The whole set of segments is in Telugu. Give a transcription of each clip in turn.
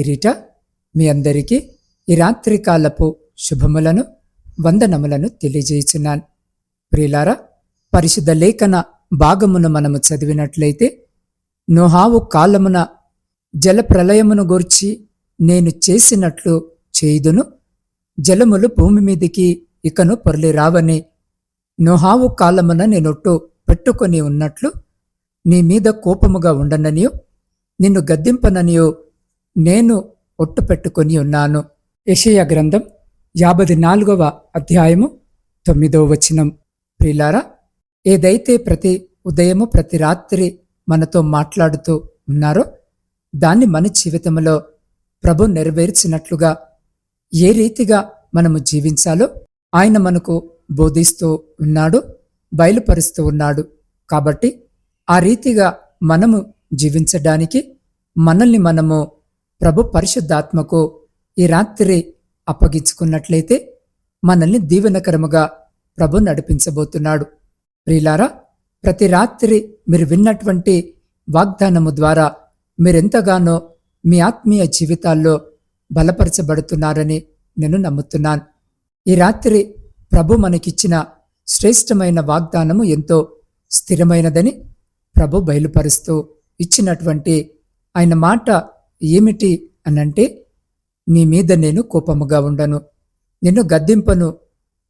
పేరిట మీ అందరికీ ఈ రాత్రికాలపు శుభములను వందనములను తెలియజేయుచున్నాను. ప్రియులారా పరిశుద్ధ లేఖన భాగమును మనము చదివినట్లయితే నోహావు కాలమున జల ప్రళయమును గూర్చి నేను చేసినట్లు చేయుదును జలములు భూమి మీదికి ఇకను పొరలి రావని నోహావు కాలమున నేనొట్టు పెట్టుకొని ఉన్నట్లు నీ మీద కోపముగా ఉండననియో నిన్ను గద్దింపననియో నేను ఒట్టు పెట్టుకొని ఉన్నాను. యషయ గ్రంథం యాభై నాలుగవ అధ్యాయము తొమ్మిదవ వచనం. ప్రిలారా ఏదైతే ప్రతి ఉదయము ప్రతి రాత్రి మనతో మాట్లాడుతూ ఉన్నారో దాన్ని మన జీవితంలో ప్రభు నెరవేర్చినట్లుగా ఏ రీతిగా మనము జీవించాలో ఆయన మనకు బోధిస్తూ ఉన్నాడు బయలుపరుస్తూ ఉన్నాడు. కాబట్టి ఆ రీతిగా మనము జీవించడానికి మనల్ని మనము ప్రభు పరిశుద్ధాత్మకు ఈ రాత్రి అప్పగించుకున్నట్లయితే మనల్ని దీవెనకరముగా ప్రభు నడిపించబోతున్నాడు. ప్రియులారా ప్రతి రాత్రి మీరు విన్నటువంటి వాగ్దానము ద్వారా మీరెంతగానో మీ ఆత్మీయ జీవితాల్లో బలపరచబడుతున్నారని నేను నమ్ముతున్నాను. ఈ రాత్రి ప్రభు మనకిచ్చిన శ్రేష్టమైన వాగ్దానము ఎంతో స్థిరమైనదని ప్రభు బయలుపరుస్తూ ఇచ్చినటువంటి ఆయన మాట ఏమిటి అనంటే నీ మీద నేను కోపముగా ఉండను. నిన్ను గద్దింపను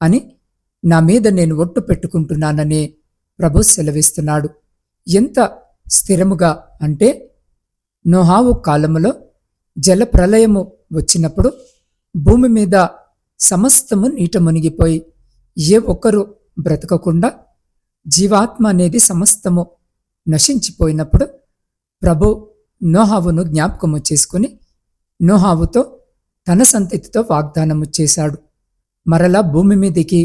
అని నా మీద నేను ఒట్టు పెట్టుకుంటున్నానని ప్రభు సెలవిస్తున్నాడు. ఎంత స్థిరముగా అంటే నోహావు కాలములో జల ప్రళయము వచ్చినప్పుడు భూమి మీద సమస్తము నీట మునిగిపోయి ఏ ఒక్కరు బ్రతకకుండా జీవాత్మ అనేది సమస్తము నశించిపోయినప్పుడు ప్రభు నోహావును జ్ఞాపకము చేసుకుని నోహావుతో తన సంతతితో వాగ్దానము చేశాడు. మరలా భూమి మీదికి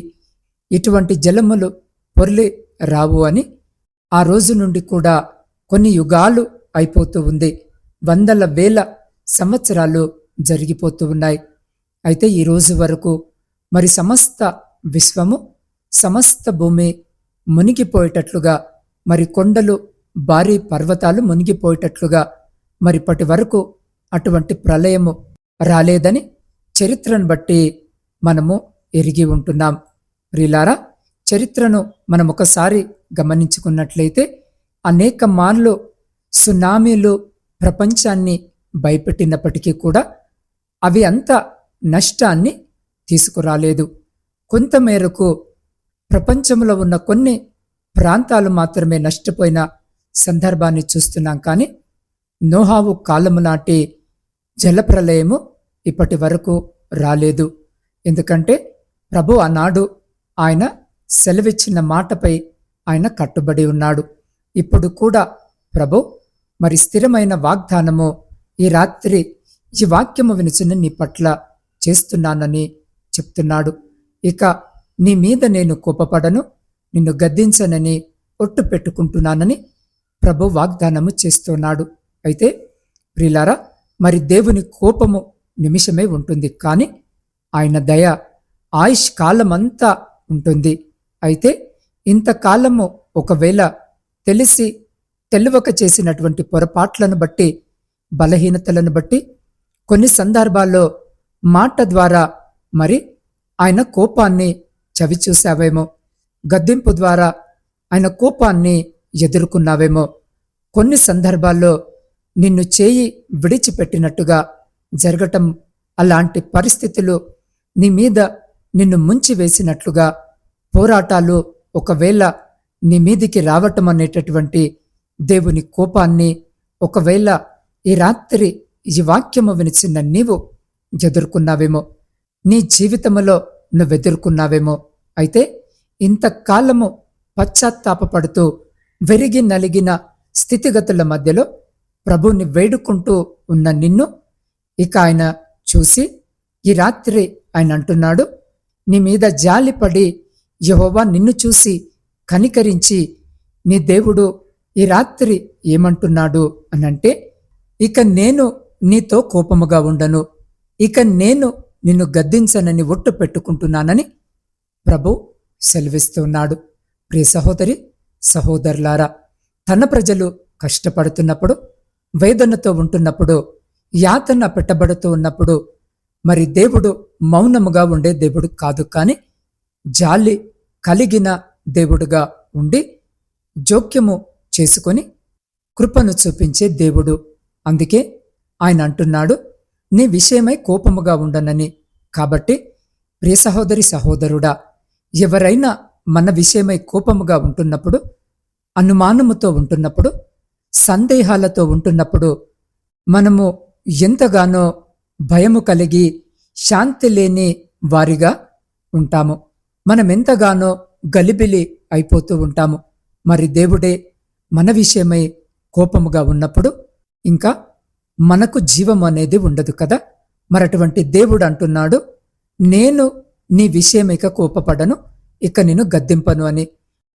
ఇటువంటి జలములు పొర్లి రావు అని ఆ రోజు నుండి కూడా కొన్ని యుగాలు అయిపోతూ ఉంది. వందల వేల సంవత్సరాలు జరిగిపోతూ ఉన్నాయి. అయితే ఈ రోజు వరకు మరి సమస్త విశ్వము సమస్త భూమి మునిగిపోయేటట్లుగా మరి కొండలు భారీ పర్వతాలు మునిగిపోయేటట్లుగా మరిప్పటి వరకు అటువంటి ప్రళయము రాలేదని చరిత్రను బట్టి మనము ఎరిగి ఉంటున్నాం. ప్రిలారా చరిత్రను మనం ఒకసారి గమనించుకున్నట్లయితే అనేక మార్లు సునామీలు ప్రపంచాన్ని భయపెట్టినప్పటికీ కూడా అవి అంత నష్టాన్ని తీసుకురాలేదు. కొంతమేరకు ప్రపంచంలో ఉన్న కొన్ని ప్రాంతాలు మాత్రమే నష్టపోయిన సందర్భాన్ని చూస్తున్నాం కానీ నోహావు కాలము నాటి జలప్రలయము ఇప్పటి వరకు రాలేదు. ఎందుకంటే ప్రభు ఆనాడు ఆయన సెలవిచ్చిన మాటపై ఆయన కట్టుబడి ఉన్నాడు. ఇప్పుడు కూడా ప్రభు మరి స్థిరమైన వాగ్దానము ఈ రాత్రి ఈ వాక్యము వినిచిన నీ పట్ల చేస్తున్నానని చెప్తున్నాడు. ఇక నీ మీద నేను కోపపడను నిన్ను గద్దించనని ఒట్టు పెట్టుకుంటున్నానని ప్రభు వాగ్దానము చేస్తున్నాడు. అయితే ప్రిలారా మరి దేవుని కోపము నిమిషమే ఉంటుంది కానీ ఆయన దయ ఆయుష్ కాలమంతా ఉంటుంది. అయితే ఇంతకాలము ఒకవేళ తెలిసి తెలివక చేసినటువంటి పొరపాట్లను బట్టి బలహీనతలను బట్టి కొన్ని సందర్భాల్లో మాట ద్వారా మరి ఆయన కోపాన్ని చవిచూశావేమో గద్దింపు ద్వారా ఆయన కోపాన్ని ఎదుర్కొన్నావేమో కొన్ని సందర్భాల్లో నిన్ను చేయి విడిచిపెట్టినట్టుగా జరగటం అలాంటి పరిస్థితులు నీ మీద నిన్ను ముంచి వేసినట్లుగా పోరాటాలు ఒకవేళ నీ మీదికి రావటం అనేటటువంటి దేవుని కోపాన్ని ఒకవేళ ఈ రాత్రి ఈ వాక్యము వినిచిన నీవు ఎదుర్కొన్నావేమో నీ జీవితములో నువ్వెదుర్కొన్నావేమో. అయితే ఇంతకాలము పశ్చాత్తాపపడుతూ వెరిగి నలిగిన స్థితిగతుల మధ్యలో ప్రభుని వేడుకుంటూ ఉన్న నిన్ను ఇక ఆయన చూసి ఈ రాత్రి ఆయన అంటున్నాడు నీ మీద జాలిపడి యహోవా నిన్ను చూసి కనికరించి నీ దేవుడు ఈ రాత్రి ఏమంటున్నాడు అనంటే ఇక నేను నీతో కోపముగా ఉండను ఇక నేను నిన్ను గద్దించనని ఒట్టు పెట్టుకుంటున్నానని ప్రభు సెలవిస్తున్నాడు. ప్రియ సహోదరి సహోదరులారా తన ప్రజలు కష్టపడుతున్నప్పుడు వేదనతో ఉంటున్నప్పుడు యాతన పెట్టబడుతూ ఉన్నప్పుడు మరి దేవుడు మౌనముగా ఉండే దేవుడు కాదు కానీ జాలి కలిగిన దేవుడుగా ఉండి జోక్యము చేసుకొని కృపను చూపించే దేవుడు. అందుకే ఆయన అంటున్నాడు నీ విషయమై కోపముగా ఉండనని. కాబట్టి ప్రియ సహోదరి సహోదరుడా ఎవరైనా మన విషయమై కోపముగా ఉంటున్నప్పుడు అనుమానముతో ఉంటున్నప్పుడు సందేహాలతో ఉంటున్నప్పుడు మనము ఎంతగానో భయము కలిగి శాంతి లేని వారిగా ఉంటాము. మనం ఎంతగానో గలిబిలి అయిపోతూ ఉంటాము. మరి దేవుడే మన విషయమై కోపముగా ఉన్నప్పుడు ఇంకా మనకు జీవం అనేది ఉండదు కదా? మరటువంటి దేవుడు అంటున్నాడు నేను నీ విషయమిక కోపపడను ఇక నేను గద్దింపను అని.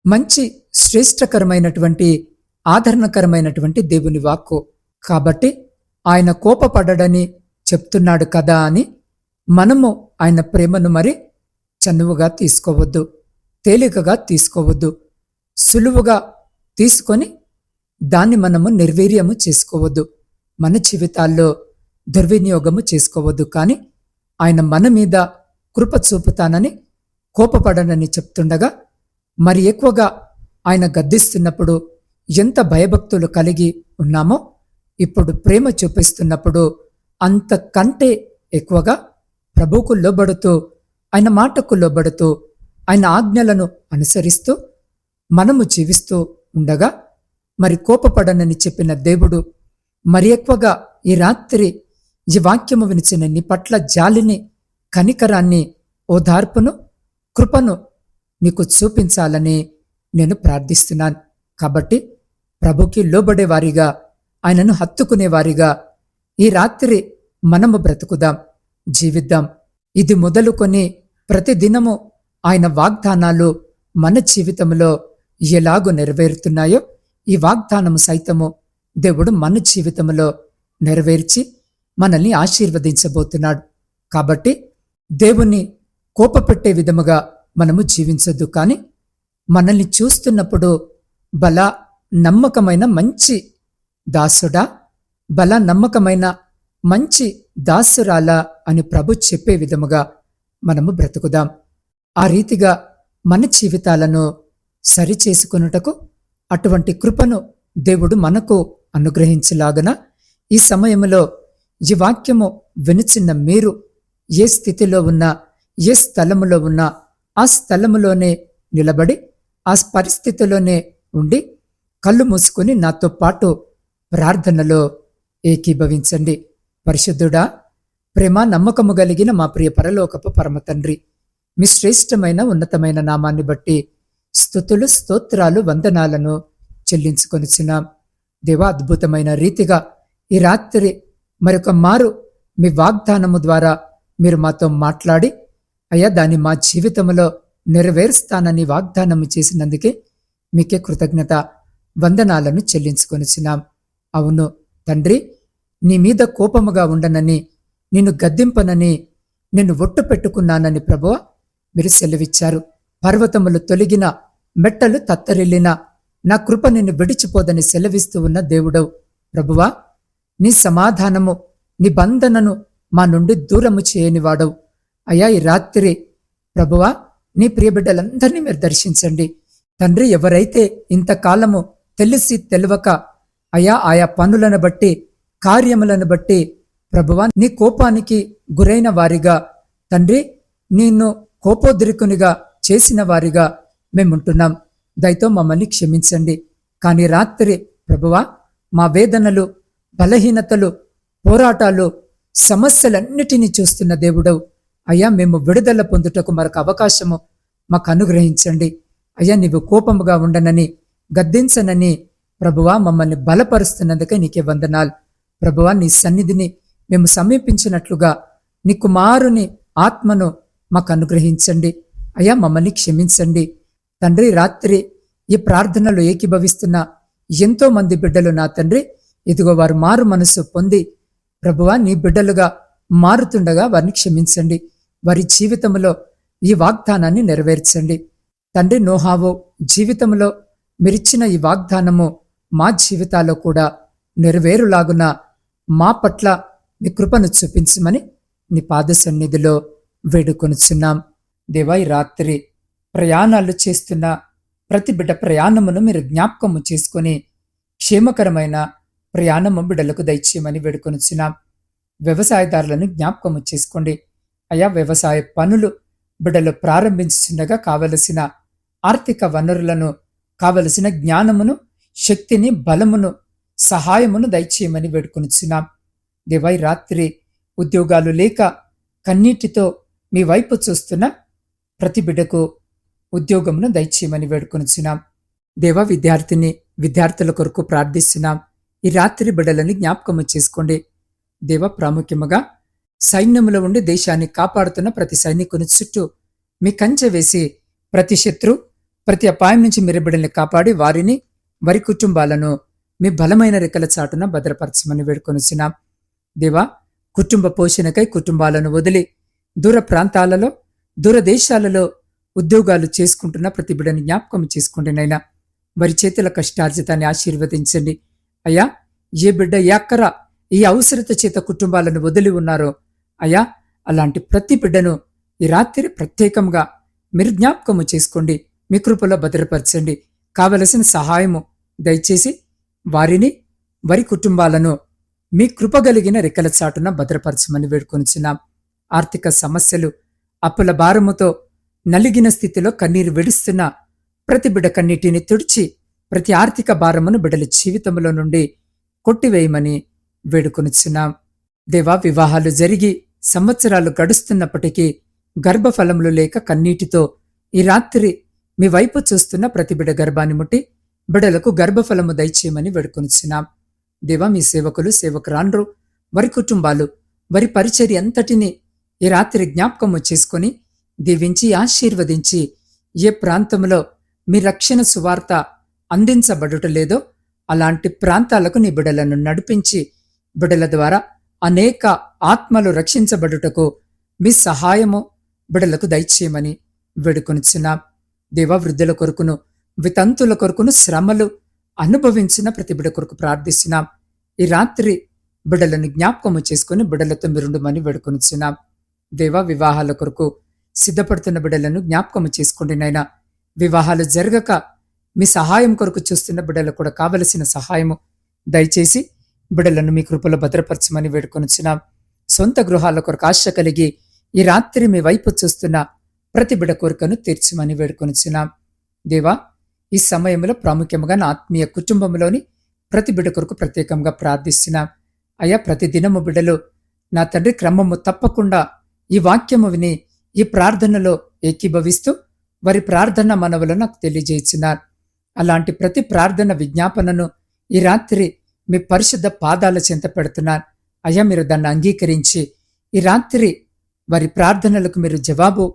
మంచి శ్రేష్టకరమైనటువంటి ఆదరణకరమైనటువంటి దేవుని వాక్కు. కాబట్టి ఆయన కోపపడడని చెప్తున్నాడు కదా అని మనము ఆయన ప్రేమను మరి చనువుగా తీసుకోవద్దు తేలికగా తీసుకోవద్దు సులువుగా తీసుకొని దాన్ని మనము నిర్వీర్యము చేసుకోవద్దు మన జీవితాల్లో దుర్వినియోగము చేసుకోవద్దు. కానీ ఆయన మన మీద కృప చూపుతానని కోపపడనని చెప్తుండగా మరి ఎక్కువగా ఆయన గద్దిస్తున్నప్పుడు ఎంత భయభక్తులు కలిగి ఉన్నామో ఇప్పుడు ప్రేమ చూపిస్తున్నప్పుడు అంతకంటే ఎక్కువగా ప్రభువుకు లోబడుతూ ఆయన మాటకు లోబడుతూ ఆయన ఆజ్ఞలను అనుసరిస్తూ మనము జీవిస్తూ ఉండగా మరి కోపపడనని చెప్పిన దేవుడు మరి ఎక్కువగా ఈ రాత్రి ఈ వాక్యము వినిచిన నీ పట్ల జాలిని కనికరాన్ని ఓదార్పును కృపను నీకు చూపించాలని నేను ప్రార్థిస్తున్నాను. కాబట్టి ప్రభుకి లోబడేవారిగా ఆయనను హత్తుకునేవారిగా. ఈ రాత్రి మనము బ్రతుకుదాం జీవిద్దాం. ఇది మొదలుకొని ప్రతిదినము ఆయన వాగ్దానాలు మన జీవితంలో ఎలాగో నెరవేరుతున్నాయో ఈ వాగ్దానము సైతము దేవుడు మన జీవితంలో నెరవేర్చి మనల్ని ఆశీర్వదించబోతున్నాడు. కాబట్టి దేవుని కోపపెట్టే విధముగా మనము జీవించొద్దు కానీ మనల్ని చూస్తున్నప్పుడు బల నమ్మకమైన మంచి దాసుడా బల నమ్మకమైన మంచి దాసురాలా అని ప్రభు చెప్పే విధముగా మనము బ్రతుకుదాం. ఆ రీతిగా మన జీవితాలను సరిచేసుకొనుటకు అటువంటి కృపను దేవుడు మనకు అనుగ్రహించలాగన ఈ సమయంలో ఈ వాక్యము వినిచిన్న మీరు ఏ స్థితిలో ఉన్నా ఏ స్థలములో ఉన్నా ఆ స్థలములోనే నిలబడి ఆ పరిస్థితిలోనే ఉండి కళ్ళు మూసుకుని నాతో పాటు ప్రార్థనలో ఏకీభవించండి. పరిశుద్ధుడా ప్రేమ నమ్మకము కలిగిన మా ప్రియ పరలోకపు పరమతండ్రి మీ శ్రేష్టమైన ఉన్నతమైన నామాన్ని బట్టి స్థుతులు స్తోత్రాలు వందనాలను చెల్లించుకొనిచున్నాం. దేవ అద్భుతమైన రీతిగా ఈ రాత్రి మరొక మారు మీ వాగ్దానము ద్వారా మీరు మాతో మాట్లాడి అయ్యా దాన్ని మా జీవితంలో నెరవేరుస్తానని వాగ్దానము చేసినందుకే మీకే కృతజ్ఞత. వందనాలను చెల్లించుకొనిచున్నాం. అవును తండ్రి నీ మీద కోపముగా ఉండనని నిన్ను గద్దింపనని నిన్ను ఒట్టు పెట్టుకున్నానని ప్రభువ మీరు సెలవిచ్చారు. పర్వతములు తొలగిన మెట్టలు తత్తరిల్లిన నా కృప నిన్ను విడిచిపోదని సెలవిస్తూ ఉన్న దేవుడవు. ప్రభువా నీ సమాధానము నీ బంధనను మా నుండి దూరము చేయనివాడవు. అయ్యా ఈ రాత్రి ప్రభువా నీ ప్రియబిడ్డలందరినీ మీరు దర్శించండి. తండ్రి ఎవరైతే ఇంతకాలము తెలిసి తెలియక అయా ఆయా పనులను బట్టి కార్యములను బట్టి ప్రభువా నీ కోపానికి గురైన వారిగా తండ్రి నిన్ను కోపోద్రికునిగా చేసిన వారిగా మేముంటున్నాం. దయతో మమ్మల్ని క్షమించండి. కానీ రాత్రి ప్రభువా మా వేదనలు బలహీనతలు పోరాటాలు సమస్యలన్నిటినీ చూస్తున్న దేవుడవు. అయ్యా మేము విడుదల పొందుటకు మరొక అవకాశము మాకు అనుగ్రహించండి. అయ్యా నీవు కోపముగా ఉండనని గద్దించనని ప్రభువా మమ్మల్ని బలపరుస్తున్నందుకే నీకే వందనాలు. ప్రభువా నీ సన్నిధిని మేము సమీపించినట్లుగా నీ కుమారుని ఆత్మను మాకు అనుగ్రహించండి. అయ్యా మమ్మల్ని క్షమించండి. తండ్రి రాత్రి ఈ ప్రార్థనలు ఏకీభవిస్తున్న ఎంతో మంది బిడ్డలు నా తండ్రి. ఇదిగో వారు మారు మనసు పొంది ప్రభువా నీ బిడ్డలుగా మారుతుండగా వారిని క్షమించండి. వారి జీవితంలో ఈ వాగ్దానాన్ని నెరవేర్చండి. తండ్రి నోహావో జీవితంలో మీరిచ్చిన ఈ వాగ్దానము మా జీవితాల్లో కూడా నెరవేరులాగున మా పట్ల మీ కృపను చూపించమని నీ పాద సన్నిధిలో వేడుకొనుచున్నాం. దేవాయి రాత్రి ప్రయాణాలు చేస్తున్న ప్రతి బిడ్డ ప్రయాణమును మీరు జ్ఞాపకము చేసుకొని క్షేమకరమైన ప్రయాణము బిడ్డలకు దయచేయమని వేడుకొనుచున్నాం. వ్యవసాయదారులను జ్ఞాపకము చేసుకోండి. అయా వ్యవసాయ పనులు బిడ్డలు ప్రారంభించుచుండగా కావలసిన ఆర్థిక వనరులను కావలసిన జ్ఞానమును శక్తిని బలమును సహాయమును దయచేయమని వేడుకొనుచున్నాం. దేవై రాత్రి ఉద్యోగాలు లేక కన్నీటితో మీ వైపు చూస్తున్న ప్రతి బిడ్డకు ఉద్యోగమును దయచేయమని వేడుకొనుచున్నాం. దేవ విద్యార్థిని విద్యార్థుల కొరకు ప్రార్థిస్తున్నాం. ఈ రాత్రి బిడ్డలని జ్ఞాపకము చేసుకోండి. దేవ ప్రాముఖ్యముగా సైన్యములో ఉండి దేశాన్ని కాపాడుతున్న ప్రతి సైనికుని చుట్టూ మీ కంచె వేసి ప్రతి శత్రు ప్రతి అపాయం నుంచి మీరు బిడ్డల్ని కాపాడి వారిని వారి కుటుంబాలను మీ బలమైన రెక్కల చాటున భద్రపరచమని వేడుకొనిచ్చినాం దేవా కుటుంబ పోషణకై కుటుంబాలను వదిలి దూర ప్రాంతాలలో దూర దేశాలలో ఉద్యోగాలు చేసుకుంటున్న ప్రతి బిడ్డని జ్ఞాపకం చేసుకోండి నైనా వారి చేతుల కష్టార్జితాన్ని ఆశీర్వదించండి. అయ్యా ఏ బిడ్డ ఎక్కర ఈ అవసరత చేత కుటుంబాలను వదిలి ఉన్నారో అయ్యా అలాంటి ప్రతి బిడ్డను ఈ రాత్రి ప్రత్యేకంగా మీరు జ్ఞాపకము చేసుకోండి. మీ కృపలో భద్రపరచండి. కావలసిన సహాయము దయచేసి వారిని వారి కుటుంబాలను మీ కృపగలిగిన రెక్కల చాటున భద్రపరచమని వేడుకొనిచున్నాం. ఆర్థిక సమస్యలు అప్పుల భారముతో నలిగిన స్థితిలో కన్నీరు విడుస్తున్న ప్రతి బిడ కన్నీటిని తుడిచి ప్రతి ఆర్థిక భారమును బిడ్డల జీవితంలో నుండి కొట్టివేయమని వేడుకొనిచున్నాం. దేవా వివాహాలు జరిగి సంవత్సరాలు గడుస్తున్నప్పటికీ గర్భఫలములు లేక కన్నీటితో ఈ రాత్రి మీ వైపు చూస్తున్న ప్రతి బిడ గర్భాన్ని ముట్టి బిడలకు గర్భఫలము దయచేయమని వేడుకొనిచ్చినాం దేవా మీ సేవకులు సేవకురాన్రు వారి కుటుంబాలు వారి పరిచర్య అంతటిని ఈ రాత్రి జ్ఞాపకము చేసుకుని దీవించి ఆశీర్వదించి ఏ ప్రాంతంలో మీ రక్షణ సువార్త అందించబడుట లేదో అలాంటి ప్రాంతాలకు నీ బిడలను నడిపించి బిడల ద్వారా అనేక ఆత్మలు రక్షించబడుటకు మీ సహాయము బిడలకు దయచేయమని వేడుకొనిచున్నాం. దేవా వృద్ధుల కొరకును వితంతుల కొరకును శ్రమలు అనుభవించిన ప్రతి బిడ కొరకు ప్రార్థిస్తున్నాం. ఈ రాత్రి బిడలను జ్ఞాపకము చేసుకుని బిడలతో మిరుండుమని వేడుకొనిచున్నాం. దేవ వివాహాల కొరకు సిద్ధపడుతున్న బిడలను జ్ఞాపకము చేసుకోండి నైనా వివాహాలు జరగక మీ సహాయం కొరకు చూస్తున్న బిడలు కూడా కావలసిన సహాయము దయచేసి బిడలను మీ కృపలో భద్రపరచమని వేడుకొనిచున్నాం. సొంత గృహాల కొరకు ఆశ కలిగి ఈ రాత్రి మీ వైపు చూస్తున్న ప్రతి బిడ కోరికను తీర్చమని వేడుకొనిచున్నాం. దేవా ఈ సమయంలో ప్రాముఖ్యంగా నా ఆత్మీయ కుటుంబంలోని ప్రతి బిడ కొరకు ప్రత్యేకంగా ప్రార్థిస్తున్నాం. అయ్యా ప్రతి దినము బిడలు నా తండ్రి క్రమము తప్పకుండా ఈ వాక్యము విని ఈ ప్రార్థనలో ఏకీభవిస్తూ వారి ప్రార్థన మనవులు నాకు తెలియజేస్తున్నారు అలాంటి ప్రతి ప్రార్థన విజ్ఞాపనను ఈ రాత్రి మీ పరిశుద్ధ పాదాల చెంత పెడుతున్నారు. అయ్యా మీరు దాన్ని అంగీకరించి ఈ రాత్రి వారి ప్రార్థనలకు మీరు జవాబు